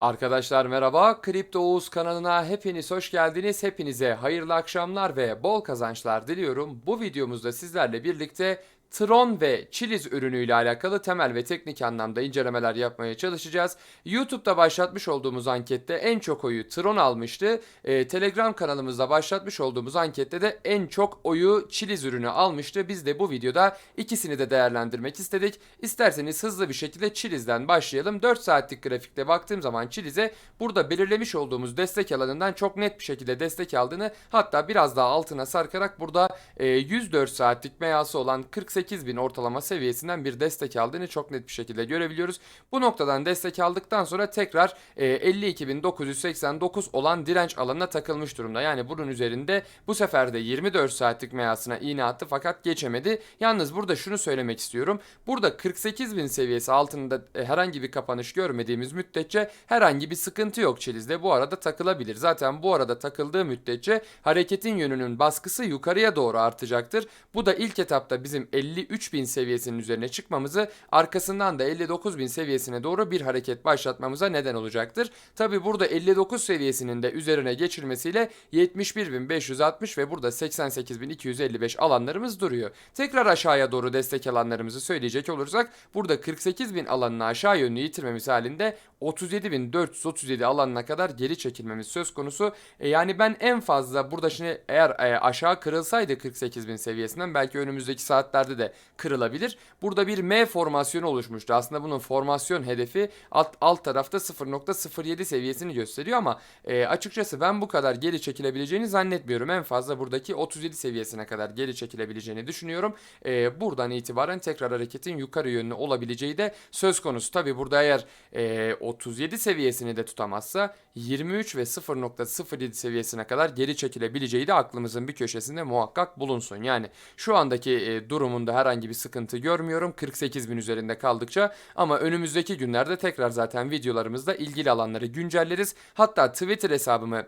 Arkadaşlar merhaba, Kripto Oğuz kanalına hepiniz hoş geldiniz. Hepinize hayırlı akşamlar ve bol kazançlar diliyorum. Bu videomuzda sizlerle birlikte Tron ve Chiliz ürünüyle alakalı temel ve teknik anlamda incelemeler yapmaya çalışacağız. YouTube'da başlatmış olduğumuz ankette en çok oyu Tron almıştı. Ee, Telegram kanalımızda başlatmış olduğumuz ankette de en çok oyu Chiliz ürünü almıştı. Biz de bu videoda ikisini de değerlendirmek istedik. İsterseniz hızlı bir şekilde Chiliz'den başlayalım. 4 saatlik grafikte baktığım zaman Chiliz'e burada belirlemiş olduğumuz destek alanından çok net bir şekilde destek aldığını hatta biraz daha altına sarkarak burada e, 104 saatlik meyası olan 48 bin ortalama seviyesinden bir destek aldığını çok net bir şekilde görebiliyoruz. Bu noktadan destek aldıktan sonra tekrar e, 52.989 olan direnç alanına takılmış durumda. Yani bunun üzerinde bu sefer de 24 saatlik meyasına iğne attı fakat geçemedi. Yalnız burada şunu söylemek istiyorum. Burada 48.000 seviyesi altında e, herhangi bir kapanış görmediğimiz müddetçe herhangi bir sıkıntı yok Çeliz'de. Bu arada takılabilir. Zaten bu arada takıldığı müddetçe hareketin yönünün baskısı yukarıya doğru artacaktır. Bu da ilk etapta bizim 53.000 seviyesinin üzerine çıkmamızı arkasından da 59.000 seviyesine doğru bir hareket başlatmamıza neden olacaktır. Tabi burada 59 seviyesinin de üzerine geçilmesiyle 71.560 ve burada 88.255 alanlarımız duruyor. Tekrar aşağıya doğru destek alanlarımızı söyleyecek olursak burada 48.000 alanını aşağı yönlü yitirmemiz halinde 37.437 alanına kadar geri çekilmemiz söz konusu. E, yani ben en fazla burada şimdi eğer e, aşağı kırılsaydı 48.000 seviyesinden belki önümüzdeki saatlerde de kırılabilir. Burada bir M formasyonu oluşmuştu. Aslında bunun formasyon hedefi alt, alt tarafta 0.07 seviyesini gösteriyor ama e, açıkçası ben bu kadar geri çekilebileceğini zannetmiyorum. En fazla buradaki 37 seviyesine kadar geri çekilebileceğini düşünüyorum. E, buradan itibaren tekrar hareketin yukarı yönlü olabileceği de söz konusu. Tabi burada eğer e, 37 seviyesini de tutamazsa 23 ve 0.07 seviyesine kadar geri çekilebileceği de aklımızın bir köşesinde muhakkak bulunsun. Yani şu andaki e, durumunda herhangi bir sıkıntı görmüyorum 48 bin üzerinde kaldıkça ama önümüzdeki günlerde tekrar zaten videolarımızda ilgili alanları güncelleriz. Hatta Twitter hesabımı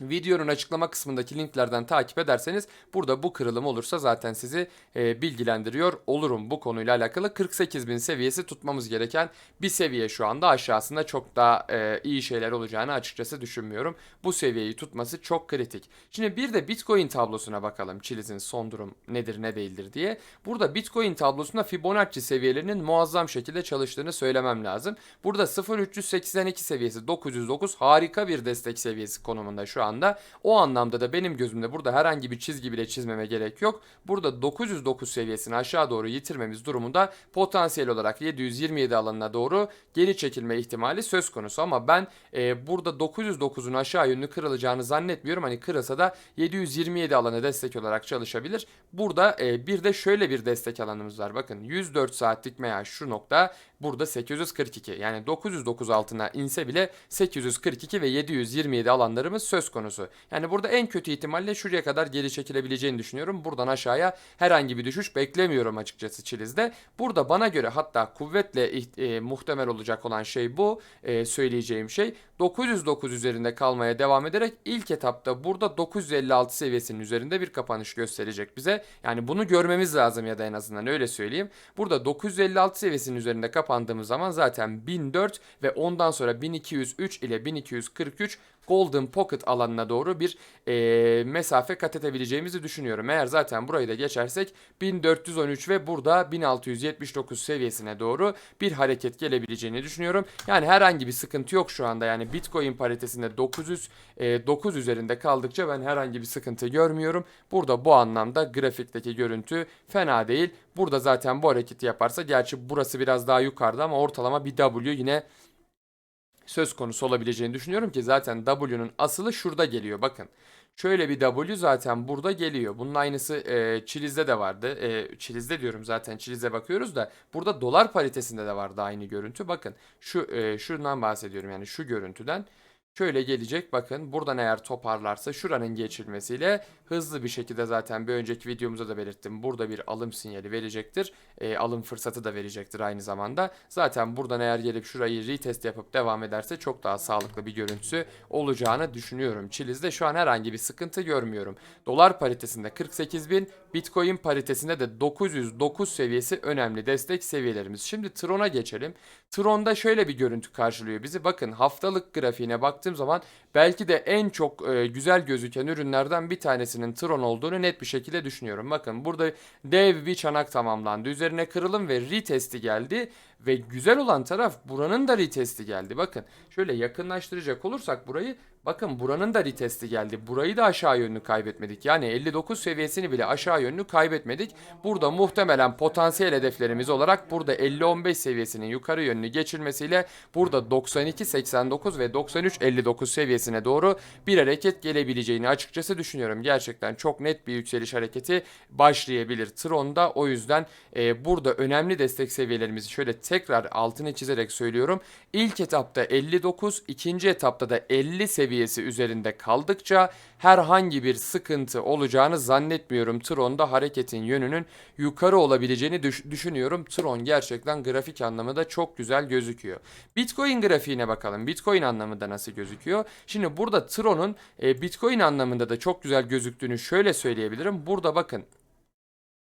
Videonun açıklama kısmındaki linklerden takip ederseniz burada bu kırılım olursa zaten sizi e, bilgilendiriyor olurum bu konuyla alakalı. 48.000 seviyesi tutmamız gereken bir seviye şu anda aşağısında çok daha e, iyi şeyler olacağını açıkçası düşünmüyorum. Bu seviyeyi tutması çok kritik. Şimdi bir de Bitcoin tablosuna bakalım. Chiliz'in son durum nedir ne değildir diye. Burada Bitcoin tablosunda Fibonacci seviyelerinin muazzam şekilde çalıştığını söylemem lazım. Burada 0.382 seviyesi 909 harika bir destek seviyesi konumunda şu an anda. O anlamda da benim gözümde burada herhangi bir çizgi bile çizmeme gerek yok. Burada 909 seviyesini aşağı doğru yitirmemiz durumunda potansiyel olarak 727 alanına doğru geri çekilme ihtimali söz konusu. Ama ben e, burada 909'un aşağı yönlü kırılacağını zannetmiyorum. Hani kırılsa da 727 alanı destek olarak çalışabilir. Burada e, bir de şöyle bir destek alanımız var. Bakın 104 saatlik veya şu nokta burada 842. Yani 909 altına inse bile 842 ve 727 alanlarımız söz konusu. Yani burada en kötü ihtimalle şuraya kadar geri çekilebileceğini düşünüyorum. Buradan aşağıya herhangi bir düşüş beklemiyorum açıkçası Çiliz'de. Burada bana göre hatta kuvvetle e, muhtemel olacak olan şey bu. E, söyleyeceğim şey 909 üzerinde kalmaya devam ederek ilk etapta burada 956 seviyesinin üzerinde bir kapanış gösterecek bize. Yani bunu görmemiz lazım ya da en azından öyle söyleyeyim. Burada 956 seviyesinin üzerinde kapandığımız zaman zaten 1004 ve ondan sonra 1203 ile 1243 Golden Pocket alanına doğru bir e, mesafe kat edebileceğimizi düşünüyorum. Eğer zaten burayı da geçersek 1413 ve burada 1679 seviyesine doğru bir hareket gelebileceğini düşünüyorum. Yani herhangi bir sıkıntı yok şu anda. Yani Bitcoin paritesinde 900 e, 9 üzerinde kaldıkça ben herhangi bir sıkıntı görmüyorum. Burada bu anlamda grafikteki görüntü fena değil. Burada zaten bu hareketi yaparsa gerçi burası biraz daha yukarıda ama ortalama bir W yine söz konusu olabileceğini düşünüyorum ki zaten W'nun asılı şurada geliyor bakın. Şöyle bir W zaten burada geliyor. Bunun aynısı e, Çiliz'de de vardı. E, Çiliz'de diyorum zaten Çiliz'e bakıyoruz da burada dolar paritesinde de vardı aynı görüntü. Bakın şu e, şundan bahsediyorum yani şu görüntüden. Şöyle gelecek. Bakın buradan eğer toparlarsa şuranın geçilmesiyle hızlı bir şekilde zaten bir önceki videomuzda da belirttim. Burada bir alım sinyali verecektir. E, alım fırsatı da verecektir aynı zamanda. Zaten buradan eğer gelip şurayı retest yapıp devam ederse çok daha sağlıklı bir görüntüsü olacağını düşünüyorum. Chiliz'de şu an herhangi bir sıkıntı görmüyorum. Dolar paritesinde 48 bin, Bitcoin paritesinde de 909 seviyesi önemli destek seviyelerimiz. Şimdi Tron'a geçelim. Tron'da şöyle bir görüntü karşılıyor bizi. Bakın haftalık grafiğine baktığım zaman belki de en çok e, güzel gözüken ürünlerden bir tanesinin Tron olduğunu net bir şekilde düşünüyorum. Bakın burada dev bir çanak tamamlandı. Üzerine kırılım ve retesti geldi. Ve güzel olan taraf buranın da retesti geldi. Bakın şöyle yakınlaştıracak olursak burayı bakın buranın da retesti geldi. Burayı da aşağı yönlü kaybetmedik. Yani 59 seviyesini bile aşağı yönlü kaybetmedik. Burada muhtemelen potansiyel hedeflerimiz olarak burada 50-15 seviyesinin yukarı yönlü geçilmesiyle burada 92-89 ve 93-59 seviyesine doğru bir hareket gelebileceğini açıkçası düşünüyorum. Gerçekten çok net bir yükseliş hareketi başlayabilir Tron'da. O yüzden e, burada önemli destek seviyelerimizi şöyle tekrar altını çizerek söylüyorum. İlk etapta 59, ikinci etapta da 50 seviyesi üzerinde kaldıkça herhangi bir sıkıntı olacağını zannetmiyorum. Tron'da hareketin yönünün yukarı olabileceğini düş- düşünüyorum. Tron gerçekten grafik anlamında çok güzel gözüküyor. Bitcoin grafiğine bakalım. Bitcoin anlamında nasıl gözüküyor? Şimdi burada Tron'un e, Bitcoin anlamında da çok güzel gözüktüğünü şöyle söyleyebilirim. Burada bakın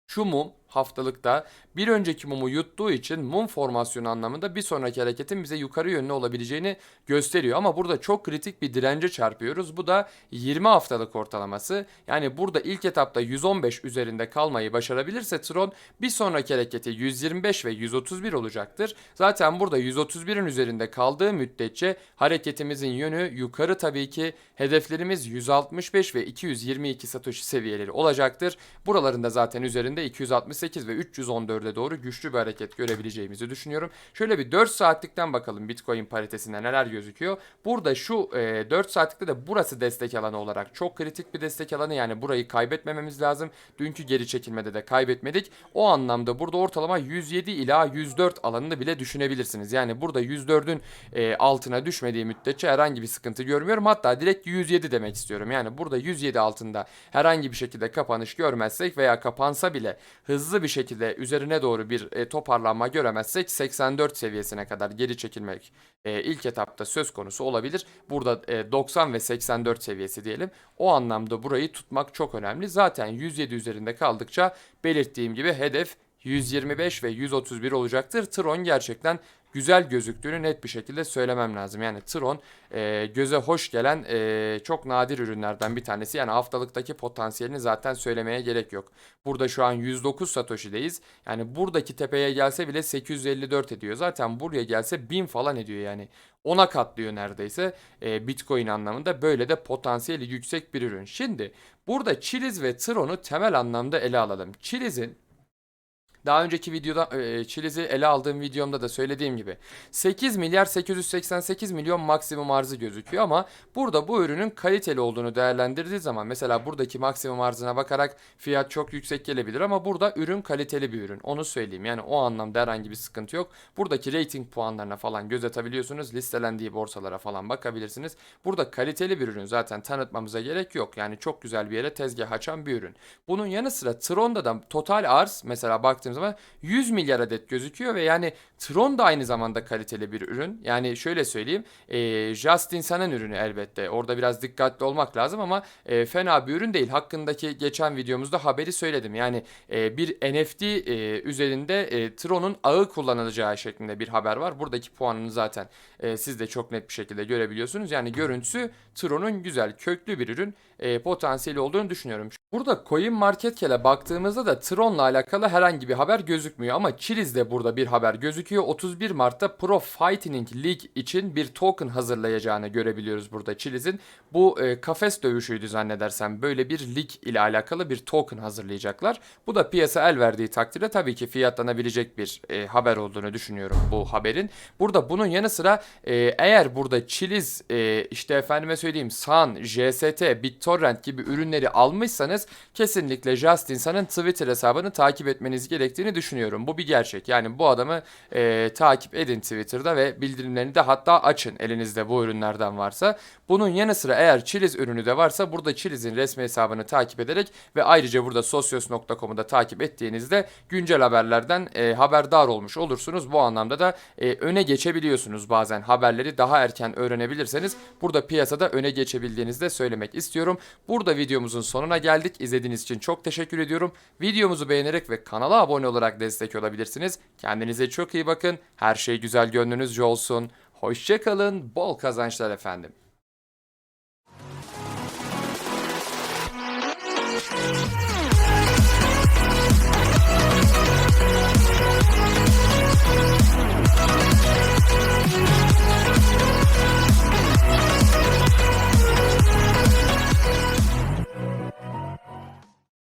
şu mum haftalıkta bir önceki mumu yuttuğu için mum formasyonu anlamında bir sonraki hareketin bize yukarı yönlü olabileceğini gösteriyor. Ama burada çok kritik bir dirence çarpıyoruz. Bu da 20 haftalık ortalaması. Yani burada ilk etapta 115 üzerinde kalmayı başarabilirse Tron bir sonraki hareketi 125 ve 131 olacaktır. Zaten burada 131'in üzerinde kaldığı müddetçe hareketimizin yönü yukarı tabii ki hedeflerimiz 165 ve 222 satoshi seviyeleri olacaktır. Buralarında zaten üzerinde 268 ve 314'e doğru güçlü bir hareket görebileceğimizi düşünüyorum. Şöyle bir 4 saatlikten bakalım Bitcoin paritesinde neler gözüküyor. Burada şu e, 4 saatlikte de burası destek alanı olarak çok kritik bir destek alanı yani burayı kaybetmememiz lazım. Dünkü geri çekilmede de kaybetmedik. O anlamda burada ortalama 107 ila 104 alanını bile düşünebilirsiniz. Yani burada 104'ün e, altına düşmediği müddetçe herhangi bir sıkıntı görmüyorum. Hatta direkt 107 demek istiyorum. Yani burada 107 altında herhangi bir şekilde kapanış görmezsek veya kapansa bile hızlı bir şekilde üzerine doğru bir e, toparlanma göremezsek 84 seviyesine kadar geri çekilmek e, ilk etapta söz konusu olabilir. Burada e, 90 ve 84 seviyesi diyelim. O anlamda burayı tutmak çok önemli. Zaten 107 üzerinde kaldıkça belirttiğim gibi hedef 125 ve 131 olacaktır. Tron gerçekten güzel gözüktüğünü net bir şekilde söylemem lazım. Yani Tron e, göze hoş gelen e, çok nadir ürünlerden bir tanesi. Yani haftalıktaki potansiyelini zaten söylemeye gerek yok. Burada şu an 109 Satoshi'deyiz. Yani buradaki tepeye gelse bile 854 ediyor. Zaten buraya gelse 1000 falan ediyor yani. Ona katlıyor neredeyse e, Bitcoin anlamında. Böyle de potansiyeli yüksek bir ürün. Şimdi burada Chiliz ve Tron'u temel anlamda ele alalım. Chiliz'in daha önceki videoda e, Chiliz'i ele aldığım videomda da söylediğim gibi 8 milyar 888 milyon maksimum arzı gözüküyor ama burada bu ürünün kaliteli olduğunu değerlendirdiği zaman mesela buradaki maksimum arzına bakarak fiyat çok yüksek gelebilir ama burada ürün kaliteli bir ürün. Onu söyleyeyim. Yani o anlamda herhangi bir sıkıntı yok. Buradaki rating puanlarına falan göz atabiliyorsunuz. Listelendiği borsalara falan bakabilirsiniz. Burada kaliteli bir ürün zaten tanıtmamıza gerek yok. Yani çok güzel bir yere tezgah açan bir ürün. Bunun yanı sıra Tron'da da total arz mesela baktığım zaman 100 milyar adet gözüküyor ve yani Tron da aynı zamanda kaliteli bir ürün. Yani şöyle söyleyeyim e, Justin Sun'ın ürünü elbette. Orada biraz dikkatli olmak lazım ama e, fena bir ürün değil. Hakkındaki geçen videomuzda haberi söyledim. Yani e, bir NFT e, üzerinde e, Tron'un ağı kullanılacağı şeklinde bir haber var. Buradaki puanını zaten e, siz de çok net bir şekilde görebiliyorsunuz. Yani görüntüsü Tron'un güzel köklü bir ürün e, potansiyeli olduğunu düşünüyorum. Burada Coin Market Cap'e baktığımızda da Tron'la alakalı herhangi bir haber gözükmüyor ama Chiliz'de burada bir haber gözüküyor. 31 Mart'ta Pro Fighting League için bir token hazırlayacağını görebiliyoruz burada Chiliz'in. Bu e, kafes dövüşüydü zannedersem. Böyle bir lig ile alakalı bir token hazırlayacaklar. Bu da piyasa el verdiği takdirde tabii ki fiyatlanabilecek bir e, haber olduğunu düşünüyorum bu haberin. Burada bunun yanı sıra e, eğer burada Chiliz e, işte efendime söyleyeyim Sun, JST, BitTorrent BitTorrent gibi ürünleri almışsanız kesinlikle Just Insan'ın Twitter hesabını takip etmeniz gerektiğini düşünüyorum. Bu bir gerçek. Yani bu adamı e, takip edin Twitter'da ve bildirimlerini de hatta açın elinizde bu ürünlerden varsa. Bunun yanı sıra eğer Chiliz ürünü de varsa burada Chiliz'in resmi hesabını takip ederek ve ayrıca burada sosyos.com'u da takip ettiğinizde güncel haberlerden e, haberdar olmuş olursunuz. Bu anlamda da e, öne geçebiliyorsunuz bazen haberleri daha erken öğrenebilirseniz burada piyasada öne geçebildiğinizi de söylemek istiyorum. Burada videomuzun sonuna geldik. İzlediğiniz için çok teşekkür ediyorum. Videomuzu beğenerek ve kanala abone olarak destek olabilirsiniz. Kendinize çok iyi bakın. Her şey güzel gönlünüzce olsun. Hoşçakalın. Bol kazançlar efendim. Thank.